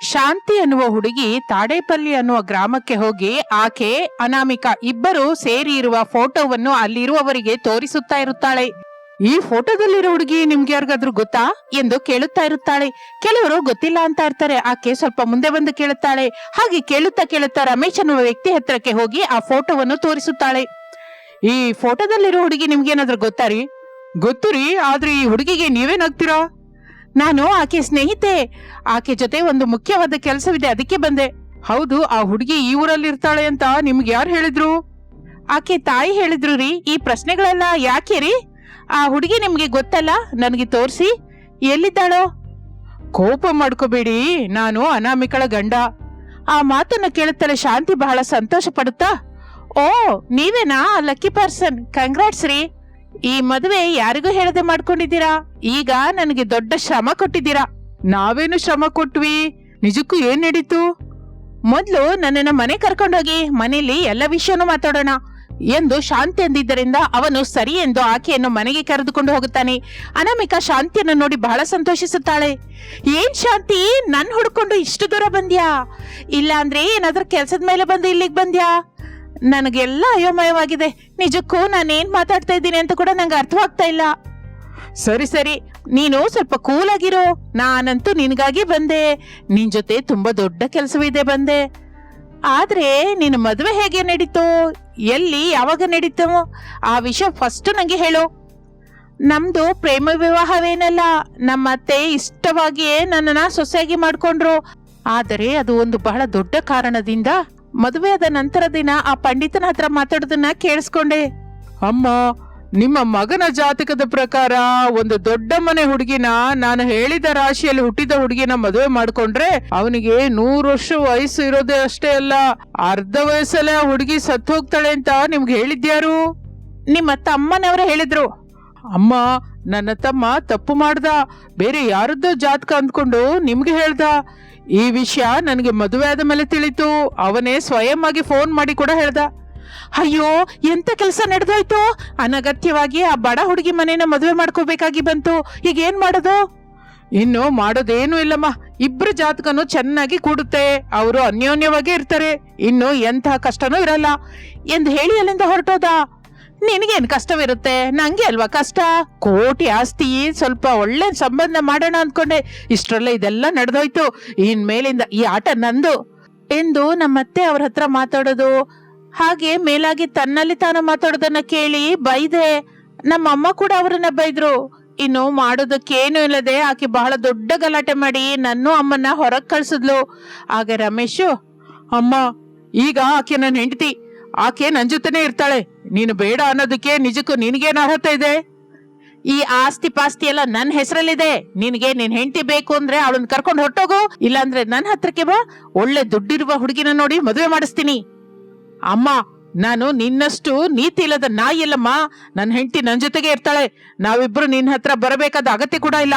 ಶಾಂತಿ ಅನ್ನುವ ಹುಡುಗಿ ತಾಡೇಪಲ್ಲಿ ಅನ್ನುವ ಗ್ರಾಮಕ್ಕೆ ಹೋಗಿ ಆಕೆ, ಅನಾಮಿಕ ಇಬ್ಬರು ಸೇರಿ ಇರುವ ಫೋಟೋವನ್ನು ಅಲ್ಲಿರುವವರಿಗೆ ತೋರಿಸುತ್ತಾ ಇರುತ್ತಾಳೆ. ಈ ಫೋಟೋದಲ್ಲಿರೋ ಹುಡುಗಿ ನಿಮ್ಗೆ ಯಾರಿಗಾದ್ರೂ ಗೊತ್ತಾ? ಎಂದು ಕೇಳುತ್ತಾ ಇರುತ್ತಾಳೆ. ಕೆಲವರು ಗೊತ್ತಿಲ್ಲ ಅಂತ ಇರ್ತಾರೆ. ಆಕೆ ಸ್ವಲ್ಪ ಮುಂದೆ ಬಂದು ಕೇಳುತ್ತಾಳೆ. ಹಾಗೆ ಕೇಳುತ್ತಾ ಕೇಳುತ್ತಾ ರಮೇಶ್ ಅನ್ನುವ ವ್ಯಕ್ತಿ ಹತ್ರಕ್ಕೆ ಹೋಗಿ ಆ ಫೋಟೋವನ್ನು ತೋರಿಸುತ್ತಾಳೆ. ಈ ಫೋಟೋದಲ್ಲಿರೋ ಹುಡುಗಿ ನಿಮ್ಗೆ ಏನಾದ್ರೂ ಗೊತ್ತಾ ರೀ? ಗೊತ್ತು ರೀ, ಆದ್ರೆ ಈ ಹುಡುಗಿಗೆ ನೀವೇನಾಗ್ತೀರಾ ನಾನು ಆಕೆ ಸ್ನೇಹಿತೆ. ಆಕೆ ಜೊತೆ ಒಂದು ಮುಖ್ಯವಾದ ಕೆಲಸವಿದೆ, ಅದಕ್ಕೆ ಬಂದೆ. ಹೌದು, ಆ ಹುಡುಗಿ ಈ ಊರಲ್ಲಿ ಇರ್ತಾಳೆ ಅಂತ ನಿಮ್ಗೆ ಯಾರು ಹೇಳಿದ್ರು? ಆಕೆ ತಾಯಿ ಹೇಳಿದ್ರು ರೀ, ಈ ಪ್ರಶ್ನೆಗಳೆಲ್ಲ ಯಾಕೆ ರೀ? ಆ ಹುಡುಗಿ ನಿಮ್ಗೆ ಗೊತ್ತಲ್ಲ? ನನಗೆ ತೋರಿಸಿ. ಎಲ್ಲಿದ್ದಾಳೋ? ಕೋಪ ಮಾಡ್ಕೋಬೇಡಿ, ನಾನು ಅನಾಮಿಕಳ ಗಂಡ. ಆ ಮಾತನ್ನ ಕೇಳುತ್ತಲೇ ಶಾಂತಿ ಬಹಳ ಸಂತೋಷ ಪಡುತ್ತಾ? ಓ, ನೀವೇನಾ, ಲಕ್ಕಿ ಪರ್ಸನ್? ಕಂಗ್ರಾಟ್ಸ್ ರೀ. ಈ ಮದುವೆ ಯಾರಿಗೂ ಹೇಳದೆ ಮಾಡ್ಕೊಂಡಿದ್ದೀರಾ? ಈಗ ನನಗೆ ದೊಡ್ಡ ಶ್ರಮ ಕೊಟ್ಟಿದ್ದೀರಾ. ನಾವೇನು ಶ್ರಮ ಕೊಟ್ವಿ? ನಿಜಕ್ಕೂ ಏನ್ ನಡೀತು? ಮೊದ್ಲು ನನ್ನನ್ನ ಮನೆ ಕರ್ಕೊಂಡೋಗಿ ಮನೆಯಲ್ಲಿ ಎಲ್ಲ ವಿಷಯನೂ ಮಾತಾಡೋಣ ಎಂದು ಶಾಂತಿ ಅಂದಿದ್ದರಿಂದ ಅವನು ಸರಿ ಎಂದು ಆಕೆಯನ್ನು ಮನೆಗೆ ಕರೆದುಕೊಂಡು ಹೋಗುತ್ತಾನೆ. ಅನಾಮಿಕಾ ಶಾಂತಿಯನ್ನು ನೋಡಿ ಬಹಳ ಸಂತೋಷಿಸುತ್ತಾಳೆ. ಏನ್ ಶಾಂತಿ? ನನ್ ಹುಡ್ಕೊಂಡು ಇಷ್ಟು ದೂರ ಬಂದ್ಯಾ? ಇಲ್ಲ ಅಂದ್ರೆ ಏನಾದ್ರೂ ಕೆಲ್ಸದ ಮೇಲೆ ಬಂದು ಇಲ್ಲಿಗೆ ಬಂದ್ಯಾ? ನನಗೆಲ್ಲ ಅಯೋಮಯವಾಗಿದೆ. ನಿಜಕ್ಕೂ ನಾನೇನು ಮಾತಾಡ್ತಾ ಇದ್ದೀನಿ ಅಂತ ಕೂಡ ನಂಗೆ ಅರ್ಥವಾಗ್ತಾ ಇಲ್ಲ. ಸರಿ ಸರಿ. ನೀನು ಸ್ವಲ್ಪ ಕೂಲ್ ಆಗಿರೋ ನಾನಂತೂ ನಿನಗಾಗಿ ಬಂದೆ. ನಿನ್ ಜೊತೆ ತುಂಬಾ ದೊಡ್ಡ ಕೆಲಸವಿದೆ ಬಂದೆ. ಆದ್ರೆ ನಿನ್ನ ಮದುವೆ ಹೇಗೆ ನಡೀತು? ಎಲ್ಲಿ, ಯಾವಾಗ ನಡೀತು? ಆ ವಿಷಯ ಫಸ್ಟ್ ನನಗೆ ಹೇಳು. ನಮ್ದು ಪ್ರೇಮ ವಿವಾಹವೇನಲ್ಲ. ನಮ್ಮ ಅತ್ತೆ ಇಷ್ಟವಾಗಿಯೇ ನನ್ನನ್ನ ಸೊಸೆಯಾಗಿ ಮಾಡ್ಕೊಂಡ್ರು. ಆದರೆ ಅದು ಒಂದು ಬಹಳ ದೊಡ್ಡ ಕಾರಣದಿಂದ ಮದುವೆಯಾದ ನಂತರ ದಿನ ಆ ಪಂಡಿತನ ಹತ್ರ ಮಾತಾಡೋದನ್ನ ಕೇಳಿಸ್ಕೊಂಡೆ. ಅಮ್ಮ ನಿಮ್ಮ ಮಗನ ಜಾತಕದ ಪ್ರಕಾರ ಒಂದು ದೊಡ್ಡ ಮನೆ ಹುಡುಗಿನ ನಾನು ಹೇಳಿದ ರಾಶಿಯಲ್ಲಿ ಹುಟ್ಟಿದ ಹುಡುಗಿನ ಮದುವೆ ಮಾಡ್ಕೊಂಡ್ರೆ ಅವನಿಗೆ ನೂರು ವರ್ಷ ವಯಸ್ಸು ಇರೋದೇ ಅಷ್ಟೇ ಅಲ್ಲ. ಅರ್ಧ ವಯಸ್ಸಲ್ಲೇ ಆ ಹುಡುಗಿ ಸತ್ತು ಹೋಗ್ತಾಳೆ ಅಂತ ನಿಮ್ಗೆ ಹೇಳಿದ್ಯಾರು? ನಿಮ್ಮ ತಮ್ಮನವರು ಹೇಳಿದ್ರು. ಅಮ್ಮ ನನ್ನ ತಮ್ಮ ತಪ್ಪು ಮಾಡ್ದ. ಬೇರೆ ಯಾರದ್ದೋ ಜಾತಕ ಅಂದ್ಕೊಂಡು ನಿಮ್ಗೆ ಹೇಳ್ದ. ಈ ವಿಷಯ ನನಗೆ ಮದುವೆ ಆದ ಮೇಲೆ ತಿಳಿತು. ಅವನೇ ಸ್ವಯಂ ಆಗಿ ಫೋನ್ ಮಾಡಿ ಕೂಡ ಹೇಳ್ದ. ಅಯ್ಯೋ, ಎಂತ ಕೆಲಸ ನಡೆದೋಯ್ತು? ಅನಗತ್ಯವಾಗಿ ಆ ಬಡ ಹುಡುಗಿ ಮನೇನ ಮದುವೆ ಮಾಡ್ಕೋಬೇಕಾಗಿ ಬಂತು. ಈಗ ಏನ್ ಮಾಡೋದು? ಇನ್ನು ಮಾಡೋದೇನು ಇಲ್ಲಮ್ಮ. ಇಬ್ರು ಜಾತಕನು ಚೆನ್ನಾಗಿ ಕೂಡುತ್ತೆ. ಅವರು ಅನ್ಯೋನ್ಯವಾಗಿ ಇರ್ತಾರೆ. ಇನ್ನು ಎಂತಹ ಕಷ್ಟನೂ ಇರಲ್ಲ. ಎಂದು ಹೇಳಿ ಅಲ್ಲಿಂದ ಹೊರಟೋದ? ನಿನಗೇನ್ ಕಷ್ಟವಿರುತ್ತೆ? ನಂಗೆ ಅಲ್ವಾ ಕಷ್ಟ? ಕೋಟಿ ಆಸ್ತಿ, ಸ್ವಲ್ಪ ಒಳ್ಳೆ ಸಂಬಂಧ ಮಾಡೋಣ ಅಂದ್ಕೊಂಡೆ ಇಷ್ಟರಲ್ಲ ಇದೆಲ್ಲ ನಡೆದೋಯ್ತು. ಇನ್ಮೇಲಿಂದ ಈ ಆಟ ನಂದು. ಎಂದು ನಮ್ಮತ್ತೆ ಅವ್ರ ಹತ್ರ ಮಾತಾಡೋದು. ಹಾಗೆ ಮೇಲಾಗಿ ತನ್ನಲ್ಲಿ ತಾನು ಮಾತಾಡೋದನ್ನ ಕೇಳಿ ಬೈದೆ. ನಮ್ಮ ಅಮ್ಮ ಕೂಡ ಅವರನ್ನ ಬೈದ್ರು. ಇನ್ನು ಮಾಡೋದಕ್ಕೇನು ಇಲ್ಲದೆ ಆಕೆ ಬಹಳ ದೊಡ್ಡ ಗಲಾಟೆ ಮಾಡಿ ನನ್ನೂ ಅಮ್ಮನ್ನ ಹೊರಗೆ ಕಳ್ಸಿದ್ಲು. ಆಗ ರಮೇಶು, ಅಮ್ಮ, ಈಗ ಆಕೆ ನನ್ನ ಹೆಂಡತಿ. ಆಕೆ ನನ್ ಜೊತೆನೆ ಇರ್ತಾಳೆ. ನೀನು ಬೇಡ ಅನ್ನೋದಕ್ಕೆ ನಿಜಕ್ಕೂ ನಿನಗೇನು ಅರ್ಹತೆ ಇದೆ. ಈ ಆಸ್ತಿ ಪಾಸ್ತಿ ಎಲ್ಲ ನನ್ನ ಹೆಸರಲ್ಲಿದೆ. ನಿನಗೆ ನಿನ್ ಹೆಂಡತಿ ಬೇಕು ಅಂದ್ರೆ ಅವಳನ್ನ ಕರ್ಕೊಂಡು ಹೊಟ್ಟೋಗು ಇಲ್ಲಾಂದ್ರೆ ನನ್ನ ಹತ್ರಕ್ಕೆ ಬಾ. ಒಳ್ಳೆ ದುಡ್ಡಿರುವ ಹುಡುಗಿನ ನೋಡಿ ಮದುವೆ ಮಾಡಿಸ್ತೀನಿ. ಅಮ್ಮ, ನಾನು ನಿನ್ನಷ್ಟು ನೀತಿ ಇಲ್ಲದ ನಾಯಿ ಇಲ್ಲಮ್ಮ ನನ್ನ ಹೆಂಡತಿ ನನ್ನ ಜೊತೆಗೆ ಇರ್ತಾಳೆ. ನಾವಿಬ್ರು ನಿನ್ನ ಹತ್ರ ಬರಬೇಕಾದ ಅಗತ್ಯ ಕೂಡ ಇಲ್ಲ.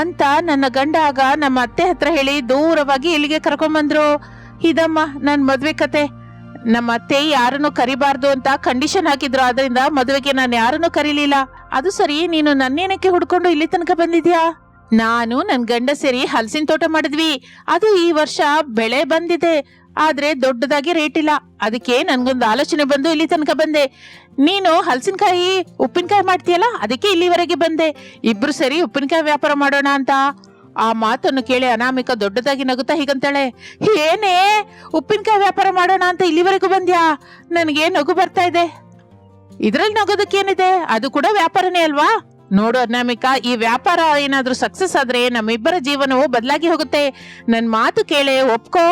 ಅಂತ ನನ್ನ ಗಂಡ ಆಗ ನಮ್ಮ ಅತ್ತೆ ಹತ್ರ ಹೇಳಿ ದೂರವಾಗಿ ಇಲ್ಲಿಗೆ ಕರ್ಕೊಂಬಂದ್ರು. ಇದಮ್ಮ, ನನ್ ಮದ್ವೆ ಕತೆ. ನಮ್ಮ ಅತ್ತೆ ಯಾರನ್ನು ಕರಿಬಾರ್ದು ಅಂತ ಕಂಡೀಷನ್ ಹಾಕಿದ್ರು. ಆದ್ರಿಂದ ಮದುವೆಗೆ ನಾನು ಯಾರನ್ನು ಕರೀಲಿಲ್ಲ. ಅದು ಸರಿ, ನೀನು ನನ್ನೇನಕ್ಕೆ ಹುಡ್ಕೊಂಡು ಇಲ್ಲಿ ತನಕ ಬಂದಿದ್ಯಾ? ನಾನು ನನ್ ಗಂಡ ಸೇರಿ ಹಲಸಿನ ತೋಟ ಮಾಡಿದ್ವಿ. ಅದು ಈ ವರ್ಷ ಬೆಳೆ ಬಂದಿದೆ. ಆದ್ರೆ ದೊಡ್ಡದಾಗಿ ರೇಟ್ ಇಲ್ಲ. ಅದಕ್ಕೆ ನನ್ಗೊಂದು ಆಲೋಚನೆ ಬಂದು ಇಲ್ಲಿ ತನಕ ಬಂದೆ. ನೀನು ಹಲಸಿನಕಾಯಿ, ಉಪ್ಪಿನಕಾಯಿ ಮಾಡ್ತೀಯಲ್ಲ, ಅದಕ್ಕೆ ಇಲ್ಲಿವರೆಗೆ ಬಂದೆ. ಇಬ್ರು ಸರಿ ಉಪ್ಪಿನಕಾಯಿ ವ್ಯಾಪಾರ ಮಾಡೋಣ ಅಂತ. ಆ ಮಾತನ್ನು ಕೇಳಿ ಅನಾಮಿಕ ದೊಡ್ಡದಾಗಿ ನಗುತ್ತಾ ಹೀಗಂತಾಳೆ, ಏನೇ, ಉಪ್ಪಿನಕಾಯಿ ವ್ಯಾಪಾರ ಮಾಡೋಣ ಅಂತ ಇಲ್ಲಿವರೆಗೂ ಬಂದ್ಯಾ? ನನಗೆ ನಗು ಬರ್ತಾ ಇದೆ. ಇದ್ರಲ್ಲಿ ನಗೋದಕ್ಕೇನಿದೆ? ಅದು ಕೂಡ ವ್ಯಾಪಾರನೇ ಅಲ್ವಾ? ನೋಡು ಅನಾಮಿಕ, ಈ ವ್ಯಾಪಾರ ಏನಾದ್ರೂ ಸಕ್ಸಸ್ ಆದ್ರೆ ನಮ್ಮಿಬ್ಬರ ಜೀವನವು ಬದಲಾಗಿ ಹೋಗುತ್ತೆ. ನನ್ ಮಾತು ಕೇಳೆ, ಒಪ್ಕೋ.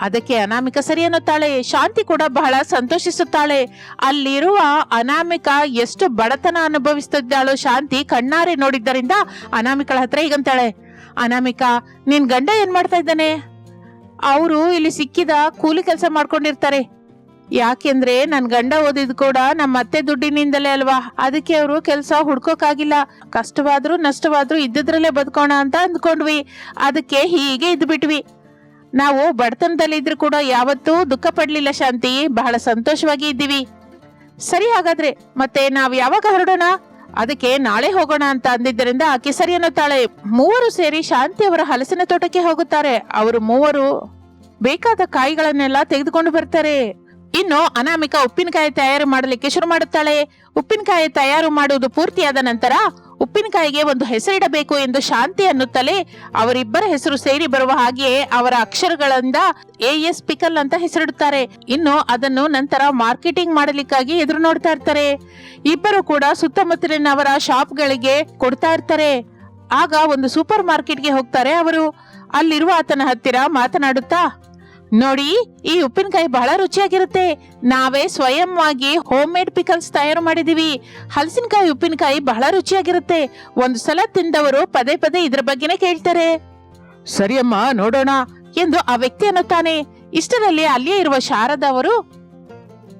ಅದಕ್ಕೆ ಅನಾಮಿಕ ಸರಿ ಅನ್ನುತ್ತಾಳೆ. ಶಾಂತಿ ಕೂಡ ಬಹಳ ಸಂತೋಷಿಸುತ್ತಾಳೆ. ಅಲ್ಲಿರುವ ಅನಾಮಿಕ ಎಷ್ಟು ಬಡತನ ಅನುಭವಿಸುತ್ತಿದ್ದಾಳೋ ಶಾಂತಿ ಕಣ್ಣಾರೆ ನೋಡಿದ್ದರಿಂದ ಅನಾಮಿಕಳ ಹತ್ರ ಹೀಗಂತಾಳೆ ಅನಾಮಿಕಾ, ನಿನ್ ಗಂಡ ಏನ್ ಮಾಡ್ತಾ ಇದ್ದಾನೆ? ಅವರು ಇಲ್ಲಿ ಸಿಕ್ಕಿದ ಕೂಲಿ ಕೆಲಸ ಮಾಡ್ಕೊಂಡಿರ್ತಾರೆ. ಯಾಕೆಂದ್ರೆ ನನ್ ಗಂಡ ಓದಿದ್ ಕೂಡ ನಮ್ಮ ಅತ್ತೆ ದುಡ್ಡಿನಿಂದಲೇ ಅಲ್ವಾ? ಅದಕ್ಕೆ ಅವರು ಕೆಲಸ ಹುಡ್ಕೋಕಾಗಿಲ್ಲ. ಕಷ್ಟವಾದ್ರೂ ನಷ್ಟವಾದ್ರೂ ಇದ್ದಿದ್ರಲ್ಲೇ ಬದುಕೋಣ ಅಂತ ಅಂದ್ಕೊಂಡ್ವಿ. ಅದಕ್ಕೆ ಹೀಗೆ ಇದ್ಬಿಟ್ವಿ ನಾವು ಬಡತನದಲ್ಲಿ ಇದ್ರು ಕೂಡ ಯಾವತ್ತೂ ದುಃಖ ಪಡ್ಲಿಲ್ಲ ಶಾಂತಿ. ಬಹಳ ಸಂತೋಷವಾಗಿ ಇದ್ದೀವಿ. ಸರಿ ಹಾಗಾದ್ರೆ, ಮತ್ತೆ ನಾವ್ ಯಾವಾಗ ಹೊರಡೋಣ? ಅದಕ್ಕೆ ನಾಳೆ ಹೋಗೋಣ ಅಂತ ಅಂದಿದ್ದರಿಂದ ಆಕೆ ಸರಿ ಅನ್ನುತ್ತಾಳೆ ಮೂವರು ಸೇರಿ ಶಾಂತಿ ಅವರ ಹಲಸಿನ ತೋಟಕ್ಕೆ ಹೋಗುತ್ತಾರೆ. ಅವರು ಮೂವರು ಬೇಕಾದ ಕಾಯಿಗಳನ್ನೆಲ್ಲ ತೆಗೆದುಕೊಂಡು ಬರ್ತಾರೆ. ಇನ್ನು ಅನಾಮಿಕ ಉಪ್ಪಿನಕಾಯಿ ತಯಾರು ಮಾಡಲಿಕ್ಕೆ ಶುರು ಮಾಡುತ್ತಾಳೆ. ಉಪ್ಪಿನಕಾಯಿ ತಯಾರು ಮಾಡುವುದು ಪೂರ್ತಿಯಾದ ನಂತರ ಉಪ್ಪಿನಕಾಯಿಗೆ ಒಂದು ಹೆಸರಿಡಬೇಕು ಎಂದು ಶಾಂತಿ ಅನ್ನುತ್ತಲೇ ಅವರಿಬ್ಬರ ಹೆಸರು ಸೇರಿ ಬರುವ ಹಾಗೆಯೇ ಅವರ ಅಕ್ಷರಗಳಿಂದ ಎ ಎಸ್ ಪಿಕಲ್ ಅಂತ ಹೆಸರಿಡುತ್ತಾರೆ. ಇನ್ನು ಅದನ್ನು ನಂತರ ಮಾರ್ಕೆಟಿಂಗ್ ಮಾಡಲಿಕ್ಕಾಗಿ ಎದುರು ನೋಡ್ತಾ ಇರ್ತಾರೆ. ಇಬ್ಬರು ಕೂಡ ಸುತ್ತಮುತ್ತಲಿನವರ ಶಾಪ್ಗಳಿಗೆ ಕೊಡ್ತಾ ಇರ್ತಾರೆ. ಆಗ ಒಂದು ಸೂಪರ್ ಮಾರ್ಕೆಟ್ಗೆ ಹೋಗ್ತಾರೆ ಅವರು. ಅಲ್ಲಿರುವ ಆತನ ಹತ್ತಿರ ಮಾತನಾಡುತ್ತಾ ನೋಡಿ, ಈ ಉಪ್ಪಿನಕಾಯಿ ಬಹಳ ರುಚಿಯಾಗಿರುತ್ತೆ. ನಾವೇ ಸ್ವಯಂವಾಗಿ ಹೋಮ್ ಮೇಡ್ ಪಿಕಲ್ಸ್ ತಯಾರು ಮಾಡಿದೀವಿ. ಹಲಸಿನಕಾಯಿ ಉಪ್ಪಿನಕಾಯಿ ಬಹಳ ರುಚಿಯಾಗಿರುತ್ತೆ. ಒಂದು ಸಲ ತಿಂದವರು ಪದೇ ಪದೇ ಇದ್ರ ಬಗ್ಗೆನೇ ಕೇಳ್ತಾರೆ. ಸರಿಯಮ್ಮ ನೋಡೋಣ, ಎಂದು ಆ ವ್ಯಕ್ತಿ ಅನ್ನುತ್ತಾನೆ. ಇಷ್ಟರಲ್ಲಿ ಅಲ್ಲಿಯೇ ಇರುವ ಶಾರದಾ ಅವರು,